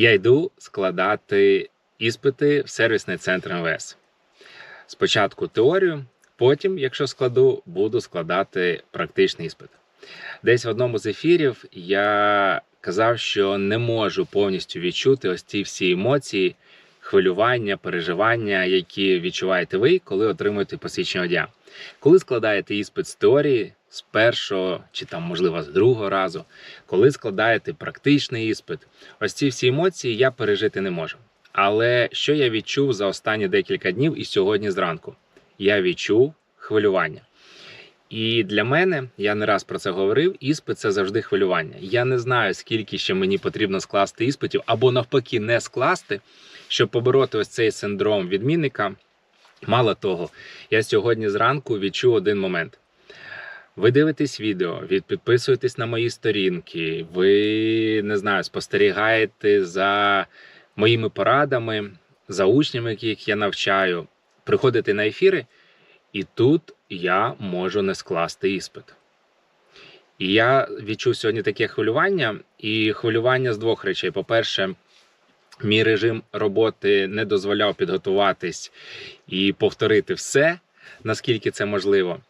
Я йду складати іспити в сервісний центр МВС. Спочатку теорію, потім, якщо складу, буду складати практичний іспит. Десь в одному з ефірів я казав, що не можу повністю відчути ось ці всі емоції, хвилювання, переживання, які відчуваєте ви, коли отримуєте посвідчення водія. Коли складаєте іспит з теорії з першого чи там, можливо, з другого разу, коли складаєте практичний іспит, ось ці всі емоції я пережити не можу. Але що я відчув за останні декілька днів і сьогодні зранку? Я відчув хвилювання. І для мене, я не раз про це говорив, іспит це завжди хвилювання. Я не знаю, скільки ще мені потрібно скласти іспитів, або навпаки, не скласти, щоб побороти ось цей синдром відмінника. Мало того, я сьогодні зранку відчув один момент. Ви дивитесь відео, ви підписуєтесь на мої сторінки, ви не знаю, спостерігаєте за моїми порадами, за учнями, яких я навчаю, приходите на ефіри, і тут я можу не скласти іспит. І я відчув сьогодні таке хвилювання, і хвилювання з двох речей. По-перше, мій режим роботи не дозволяв підготуватись і повторити все, наскільки це можливо.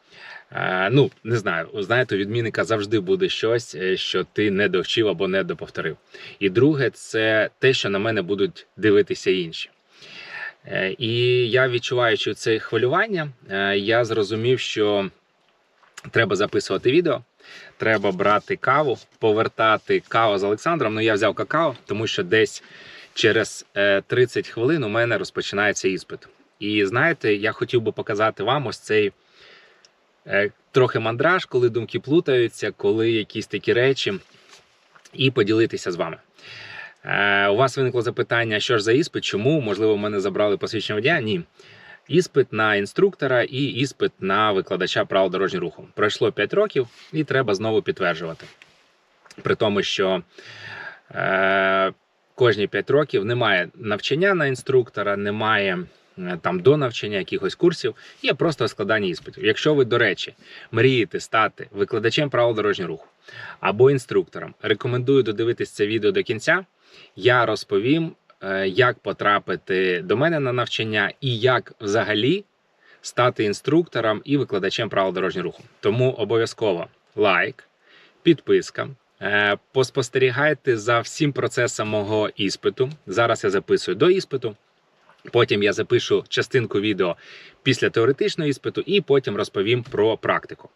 Ну, не знаю, знаєте, у відмінника завжди буде щось, е, що ти не довчив або не доповторив. І друге, це те, що на мене будуть дивитися інші. Е, І я відчуваючи це хвилювання, е, я зрозумів, що треба записувати відео, треба брати каву, повертати каву з Олександром. Ну, я взяв какао, тому що десь через е, 30 хвилин у мене розпочинається іспит. І знаєте, я хотів би показати вам ось цей трохи мандраж, коли думки плутаються, коли якісь такі речі, і поділитися з вами. Е, У вас виникло запитання, що ж за іспит, чому, можливо, мене забрали посвідчення водія? Ні. Іспит на інструктора і іспит на викладача правил дорожнього руху. Пройшло 5 років і треба знову підтверджувати. При тому, що е, кожні 5 років немає навчання на інструктора, немає е, там до навчання якихось курсів, є просто складання іспитів. Якщо ви, до речі, мрієте стати викладачем правил дорожнього руху або інструктором, рекомендую додивитись це відео до кінця. Я розповім, е, як потрапити до мене на навчання і як взагалі стати інструктором і викладачем правил дорожнього руху. Тому обов'язково лайк, підписка. Е, Поспостерігайте за всім процесом мого іспиту. Зараз я записую до іспиту. Потім я запишу частинку відео після теоретичного іспиту, і потім розповім про практику.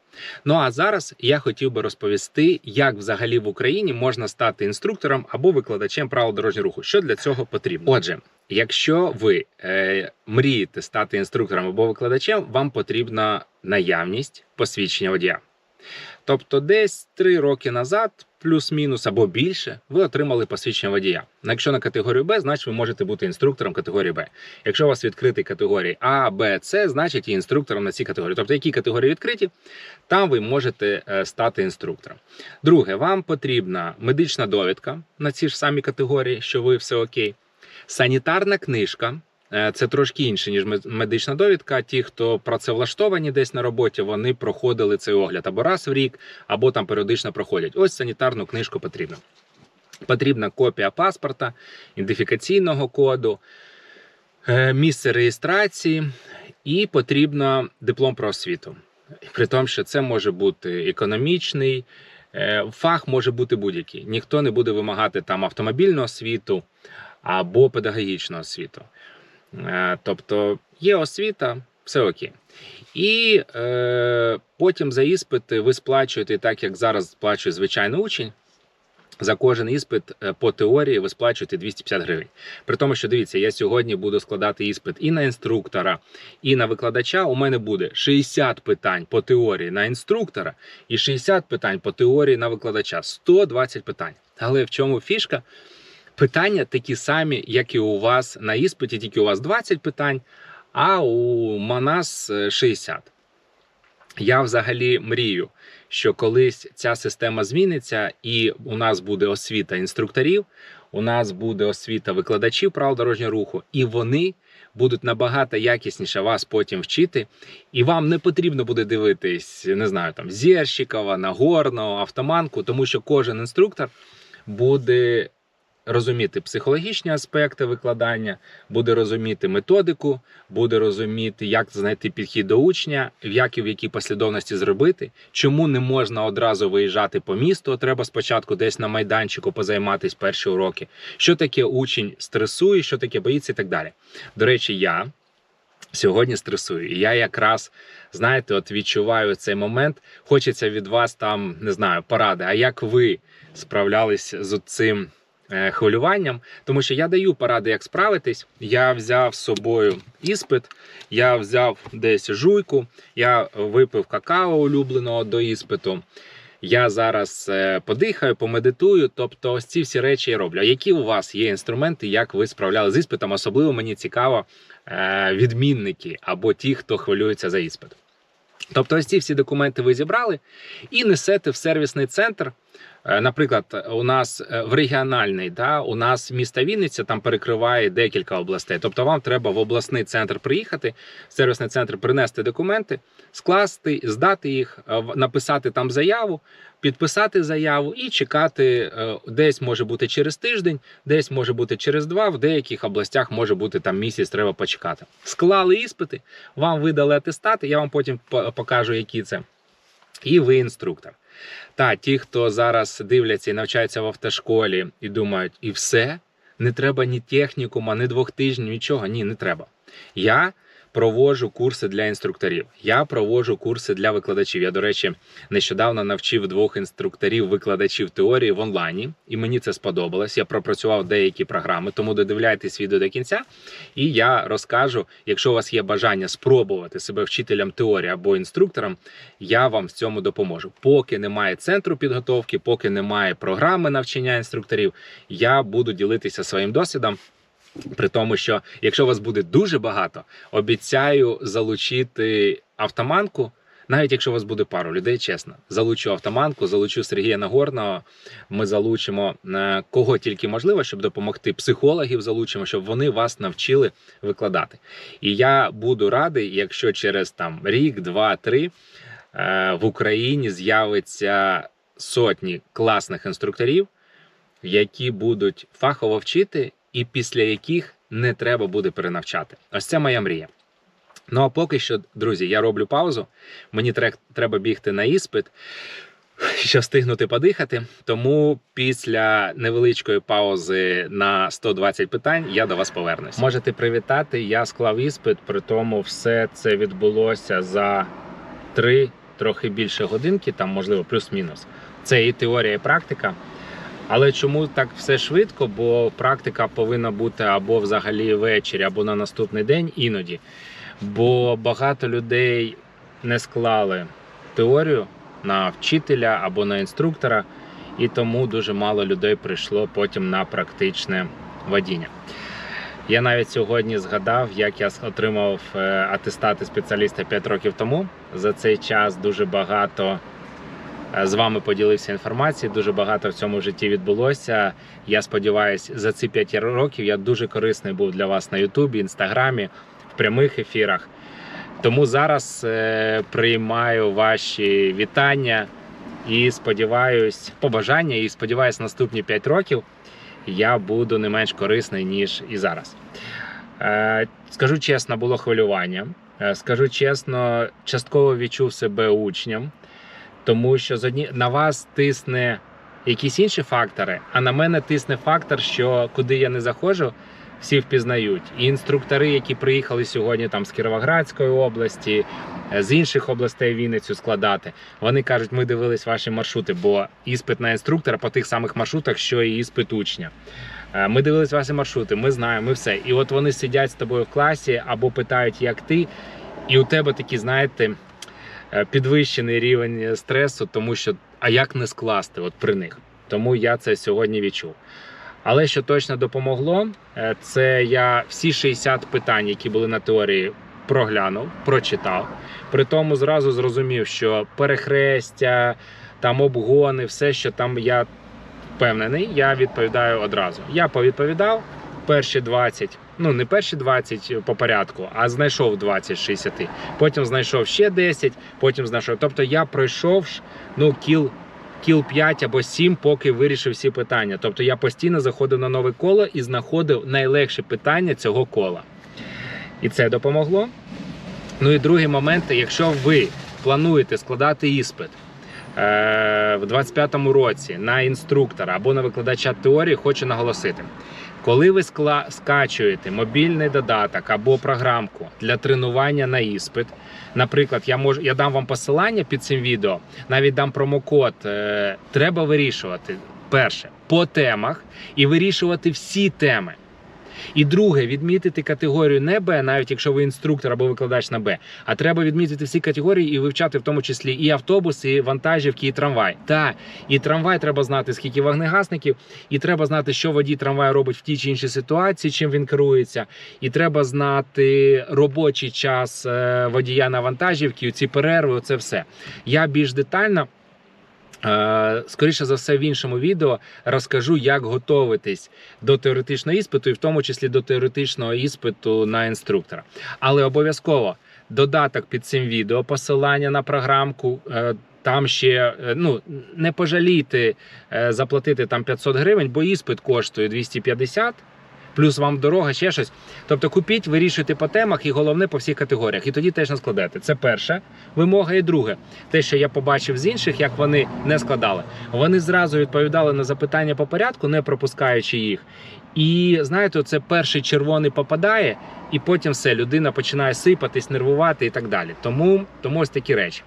Ну а зараз я хотів би розповісти, як взагалі в Україні можна стати інструктором або викладачем правил дорожнього руху. Що для цього потрібно? Отже, якщо ви е, мрієте стати інструктором або викладачем, вам потрібна наявність посвідчення водія. Тобто, десь 3 роки назад, плюс-мінус або більше, ви отримали посвідчення водія. Ну, Якщо на категорію Б, значить ви можете бути інструктором категорії Б. Якщо у вас відкриті категорії А, Б, С, значить і інструктором на ці категорії. Тобто, які категорії відкриті, там ви можете е, стати інструктором. Друге, вам потрібна медична довідка на ці ж самі категорії, що ви все окей. Санітарна книжка. Е, Це трошки інше, ніж медична довідка. Ті, хто працевлаштовані десь на роботі, вони проходили цей огляд або раз в рік, або там періодично проходять. Ось санітарну книжку потрібно. Потрібна копія паспорта, ідентифікаційного коду, е, місце реєстрації і потрібно диплом про освіту. При тому, що це може бути економічний, е, фах може бути будь-який. Ніхто не буде вимагати там автомобільну освіту або педагогічну освіту. Е, Тобто є освіта, все окей. І е, потім за іспити ви сплачуєте так, як зараз сплачує звичайний учень. За кожен іспит е, по теорії ви сплачуєте 250 гривень. При тому, що дивіться, я сьогодні буду складати іспит і на інструктора, і на викладача. У мене буде 60 питань по теорії на інструктора і 60 питань по теорії на викладача. 120 питань. Але в чому фішка? Питання такі самі, як і у вас на іспиті, тільки у вас 20 питань, а у Манас е, 60. Я взагалі мрію, що колись ця система зміниться, і у нас буде освіта інструкторів, у нас буде освіта викладачів правил дорожнього руху, і вони будуть набагато якісніше вас потім вчити. І вам не потрібно буде дивитись, не знаю, там Зєрщикова, Нагорного, автоманку, тому що кожен інструктор буде розуміти психологічні аспекти викладання, буде розуміти методику, буде розуміти, як знайти підхід до учня, як і в якій послідовності зробити, чому не можна одразу виїжджати по місту, треба спочатку десь на майданчику позайматись перші уроки, що таке учень стресує, що таке боїться і так далі. До речі, я сьогодні стресую. І я якраз, знаєте, от відчуваю цей момент. Хочеться від вас там, не знаю, поради. А як ви справлялись з цим хвилюванням? Тому що я даю поради, як справитись. Я взяв з собою іспит, я взяв десь жуйку, я випив какао улюбленого до іспиту. Я зараз е, подихаю, помедитую. Тобто, ось ці всі речі я роблю. Які у вас є інструменти, як ви справляли з іспитом? Особливо мені цікаво е, відмінники або ті, хто хвилюється за іспит. Тобто, ось ці всі документи ви зібрали і несете в сервісний центр. Е, Наприклад, у нас е, в регіональний, да, у нас місто Вінниця там перекриває декілька областей. Тобто, вам треба в обласний центр приїхати, в сервісний центр принести документи, скласти, здати їх, е, написати там заяву, підписати заяву і чекати. Десь може бути через тиждень, десь може бути через два. В деяких областях може бути там місяць. Треба почекати. Склали іспити, вам видали атестати. Я вам потім покажу, які це. І ви інструктор. Та ті, хто зараз дивляться і навчаються в автошколі і думають, і все, не треба ні технікума, ні двох тижнів, нічого. Ні, не треба. Я проводжу курси для інструкторів. Я проводжу курси для викладачів. Я, до речі, нещодавно навчив двох інструкторів викладачів теорії в онлайні, і мені це сподобалось. Я пропрацював деякі програми, тому додивляйтесь відео до кінця. І я розкажу, якщо у вас є бажання спробувати себе вчителем теорії або інструктором, я вам в цьому допоможу. Поки немає центру підготовки, поки немає програми навчання інструкторів, я буду ділитися своїм досвідом. При тому, що якщо вас буде дуже багато, обіцяю залучити автоманку. Навіть якщо у вас буде пару людей, чесно, залучу автоманку, залучу Сергія Нагорного. Ми залучимо е, кого тільки можливо, щоб допомогти. Психологів залучимо, щоб вони вас навчили викладати. І я буду радий, якщо через там рік, два, три е, в Україні з'явиться сотні класних інструкторів, які будуть фахово вчити, і після яких не треба буде перенавчати. Ось це моя мрія. Ну а поки що, друзі, я роблю паузу. Мені треба бігти на іспит, щоб встигнути подихати. Тому після невеличкої паузи на 120 питань я до вас повернусь. Можете привітати. Я склав іспит, при тому все це відбулося за три, трохи більше годинки, там можливо плюс-мінус. Це і теорія, і практика. Але чому так все швидко? Бо практика повинна бути або взагалі ввечері, або на наступний день іноді. Бо багато людей не склали теорію на вчителя або на інструктора, і тому дуже мало людей прийшло потім на практичне водіння. Я навіть сьогодні згадав, як я отримав е, атестати спеціаліста 5 років тому. За цей час дуже багато з вами поділився інформацією. Дуже багато в цьому житті відбулося. Я сподіваюся, за ці 5 років я дуже корисний був для вас на Ютубі, Інстаграмі, в прямих ефірах. Тому зараз е, приймаю ваші вітання і сподіваюсь, побажання, і сподіваюсь, наступні 5 років я буду не менш корисний, ніж і зараз. Е, скажу чесно, було хвилювання. Е, скажу чесно, частково відчув себе учнем, тому що з одні... на вас тисне якісь інші фактори, а на мене тисне фактор, що куди я не заходжу, всі впізнають. І інструктори, які приїхали сьогодні там з Кіровоградської області, е, з інших областей Вінницю складати, вони кажуть, ми дивились ваші маршрути, бо іспит на інструктора по тих самих маршрутах, що і іспит учня. Е, Ми дивились ваші маршрути, ми знаємо, ми все. І от вони сидять з тобою в класі або питають, як ти, і у тебе такі, знаєте, підвищений рівень стресу, тому що а як не скласти от при них. Тому я це сьогодні відчув. Але що точно допомогло, е, це я всі 60 питань, які були на теорії, проглянув, прочитав. При тому зразу зрозумів, що перехрестя, там обгони, все, що там я впевнений, я відповідаю одразу. Я повідповідав перші 20, ну не перші 20 по порядку, а знайшов 20 60. Потім знайшов ще 10, потім знайшов. Тобто я пройшов ну, кіл кіл 5 або 7, поки вирішив всі питання. Тобто я постійно заходив на нове коло і знаходив найлегші питання цього кола. І це допомогло. Ну і другий момент, якщо ви плануєте складати іспит е, в 25-му році на інструктора або на викладача теорії, хочу наголосити. Коли ви скачуєте мобільний додаток або програмку для тренування на іспит, наприклад, я можу я дам вам посилання під цим відео, навіть дам промокод. Е, треба вирішувати перше по темах і вирішувати всі теми. І друге, відмітити категорію не Б, навіть якщо ви інструктор або викладач на Б, а треба відмітити всі категорії і вивчати в тому числі і автобус, і вантажівки, і трамвай. Та і трамвай треба знати, скільки вогнегасників, і треба знати, що водій трамваю робить в тій чи іншій ситуації, чим він керується. І треба знати робочий час е, водія на вантажівки, ці перерви, це все. Я більш детально. Скоріше за все, в іншому відео розкажу, як готуватись до теоретичного іспиту, і в тому числі до теоретичного іспиту на інструктора. Але обов'язково додаток під цим відео, посилання на програмку. е, Там ще е, ну не пожалійте е, заплатити там 500 гривень, бо іспит коштує 250, плюс вам дорога, ще щось. Тобто купіть, вирішуйте по темах і головне по всіх категоріях. І тоді теж не складете. Це перша вимога. І друге, те, що я побачив з інших, як вони не складали. Вони зразу відповідали на запитання по порядку, не пропускаючи їх. І знаєте, це перший червоний попадає, і потім все, людина починає сипатись, нервувати і так далі. Тому, тому ось такі речі.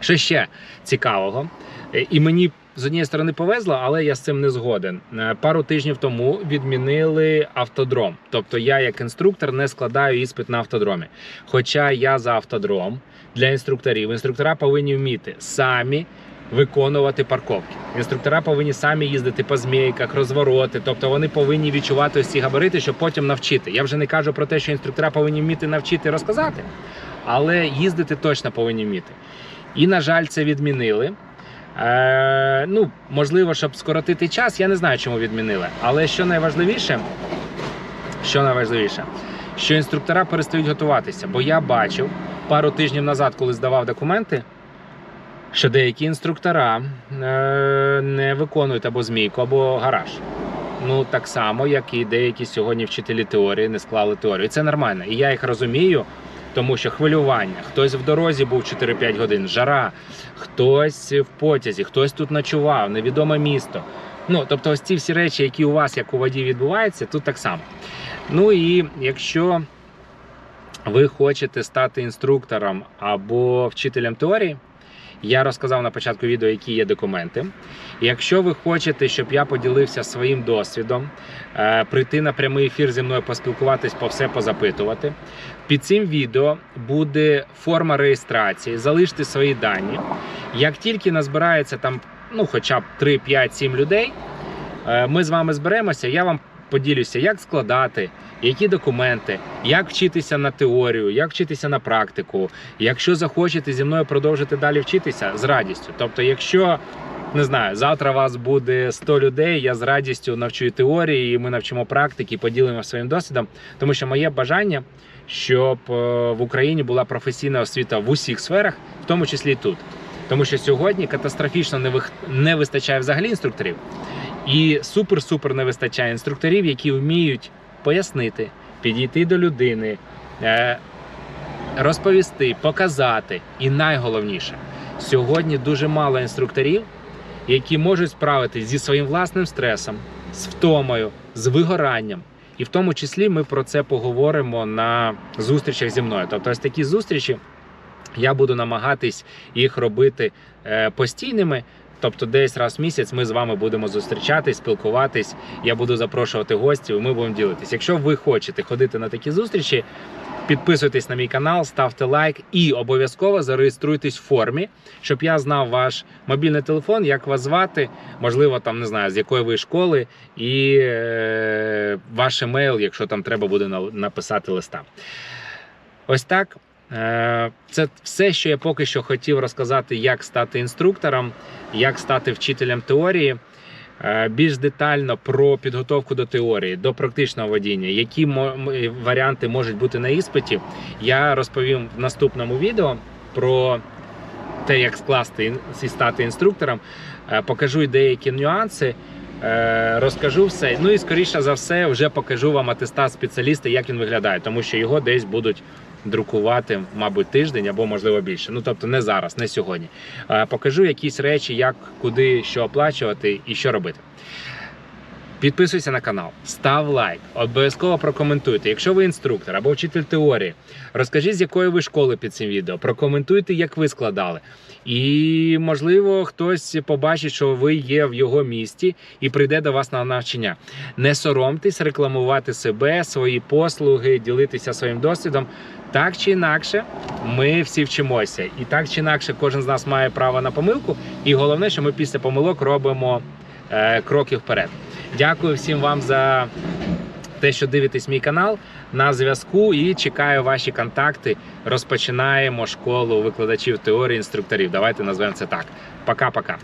Що ще цікавого, Е, і мені з однієї сторони повезло, але я з цим не згоден. Е, Пару тижнів тому відмінили автодром. Тобто я, як інструктор, не складаю іспит на автодромі. Хоча я за автодром для інструкторів. Інструктора повинні вміти самі виконувати парковки. Інструктора повинні самі їздити по змійках, розвороти. Тобто вони повинні відчувати ось ці габарити, щоб потім навчити. Я вже не кажу про те, що інструктора повинні вміти навчити розказати, але їздити точно повинні вміти. І, на жаль, це відмінили. Е, ну, можливо, щоб скоротити час, я не знаю, чому відмінили. Але що найважливіше, що найважливіше, що інструктора перестають готуватися. Бо я бачив пару тижнів назад, коли здавав документи, що деякі інструктора е, не виконують або змійку, або гараж. Ну, так само, як і деякі сьогодні вчителі теорії не склали теорію. І це нормально. І я їх розумію, тому що хвилювання, хтось в дорозі був 4-5 годин, жара, хтось в потязі, хтось тут ночував, невідоме місто. Ну, тобто, ось ці всі речі, які у вас, як у воді, відбуваються, тут так само. Ну і якщо ви хочете стати інструктором або вчителем теорії, я розказав на початку відео, які є документи. Якщо ви хочете, щоб я поділився своїм досвідом, е, прийти на прямий ефір зі мною, поспілкуватись, по все позапитувати. Під цим відео буде форма реєстрації, залиште свої дані. Як тільки назбирається там, ну хоча б 3, 5, 7 людей, е, ми з вами зберемося, я вам поділюся, як складати, які документи, як вчитися на теорію, як вчитися на практику. Якщо захочете зі мною продовжити далі вчитися, з радістю. Тобто, якщо не знаю, завтра вас буде 100 людей, я з радістю навчу теорії, і ми навчимо практики, поділимо своїм досвідом, тому що моє бажання, щоб е, в Україні була професійна освіта в усіх сферах, в тому числі і тут. Тому що сьогодні катастрофічно не вистачає взагалі інструкторів. І супер-супер не вистачає інструкторів, які вміють пояснити, підійти до людини, е, розповісти, показати. І найголовніше, сьогодні дуже мало інструкторів, які можуть справитись зі своїм власним стресом, з втомою, з вигоранням. І в тому числі ми про це поговоримо на зустрічах зі мною. Тобто, ось такі зустрічі я буду намагатись їх робити е, постійними. Тобто, десь раз в місяць ми з вами будемо зустрічатись, спілкуватись. Я буду запрошувати гостів, і ми будемо ділитись. Якщо ви хочете ходити на такі зустрічі, підписуйтесь на мій канал, ставте лайк і обов'язково зареєструйтесь в формі, щоб я знав ваш мобільний телефон, як вас звати, можливо, там не знаю, з якої ви школи, і е, ваш емейл, якщо там треба буде написати листа. Ось так. Е, Це все, що я поки що хотів розказати, як стати інструктором, як стати вчителем теорії. Е, Більш детально про підготовку до теорії, до практичного водіння, які варіанти можуть бути на іспиті, я розповім в наступному відео про те, як скласти і стати інструктором, е, покажу деякі нюанси. Розкажу все. Ну і скоріше за все, вже покажу вам атестат спеціаліста, як він виглядає, тому що його десь будуть друкувати, мабуть, тиждень або можливо більше. Ну тобто не зараз, не сьогодні. Е, Покажу якісь речі, як куди що оплачувати і що робити. Підписуйся на канал, став лайк, обов'язково прокоментуйте. Якщо ви інструктор або вчитель теорії, розкажіть, з якої ви школи під цим відео. Прокоментуйте, як ви складали. І, можливо, хтось побачить, що ви є в його місті і прийде до вас на навчання. Не соромтесь рекламувати себе, свої послуги, ділитися своїм досвідом. Так чи інакше, ми всі вчимося. І так чи інакше, кожен з нас має право на помилку. І головне, що ми після помилок робимо е, кроки вперед. Дякую всім вам за те, що дивитесь мій канал. На зв'язку і чекаю ваші контакти. Розпочинаємо школу викладачів теорії інструкторів. Давайте назвемо це так. Пока-пока.